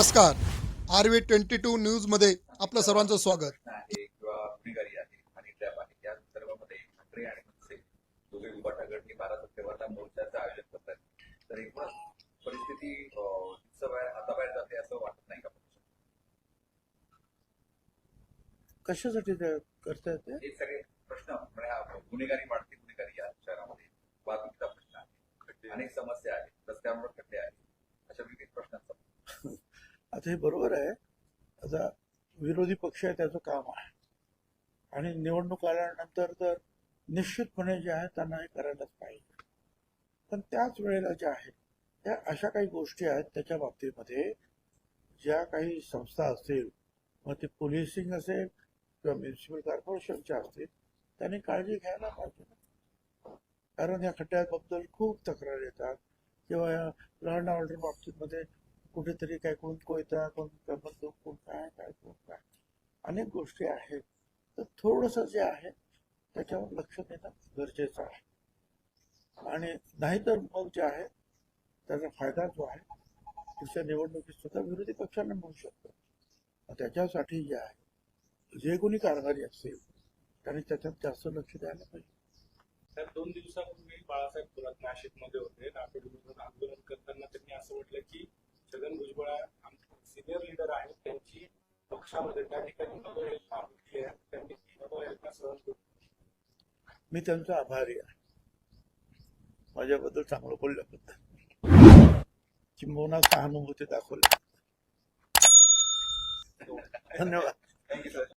नमस्कार. R V twenty to न्यूजमध्ये आपलं सर्वांचं स्वागत. कशासाठी ते करता येते हे सगळे प्रश्न म्हणजे गुन्हेगारी वाढती गुन्हेगारी या शहरामध्ये वाहतुकीचा प्रश्न आहे. अनेक समस्या आहेत. रस्त्यावर खड्डे आहेत. अशा विविध आता हे बरोबर आहे. आता विरोधी पक्ष आहे त्याचं काम आहे. आणि निवडणूक आल्यानंतर तर निश्चितपणे जे आहे त्यांना हे करायलाच पाहिजे. पण त्याच वेळेला ज्या आहेत त्या अशा काही गोष्टी आहेत त्याच्या बाबतीमध्ये ज्या काही संस्था असतील मग ते पोलिसिंग असेल किंवा म्युन्सिपल कॉर्पोरेशनच्या असतील त्यांनी काळजी घ्यायला पाहिजे. कारण या खड्ड्याबद्दल खूप तक्रार येतात. किंवा या ऑर्डर बाबतीमध्ये कुठेतरी काय कोण कोयता कोण काय बंदूक कोण काय काय कोण काय. अनेक गोष्टी आहेत. तर थोडंसं जे आहे त्याच्यावर लक्ष देणं गरजेचं आहे. आणि नाहीतर मग जे आहे त्याचा फायदा जो आहे पुढच्या निवडणुकीत सुद्धा विरोधी पक्षांना मिळू शकतो. त्याच्यासाठी जे आहे जे कोणी कारभारी असतील त्यांनी त्याच्यात जास्त लक्ष द्यायला पाहिजे. तर दोन दिवसापूर्वी बाळासाहेब थोरात नाशिकमध्ये होते. नाशिकमधून आंदोलन करताना त्यांनी असं म्हटलं की भुजबळ सिनियर लीडर आहेत त्यांची पक्षामध्ये त्या ठिकाणी अवहेलना होती आहे त्यांनी ती अवहेलना सहन मी त्यांचा आभारी आहे. माझ्याबद्दल चांगलं बोलल्याबद्दल किंबहुना सहानुभूती दाखवली. धन्यवाद. Thank you sir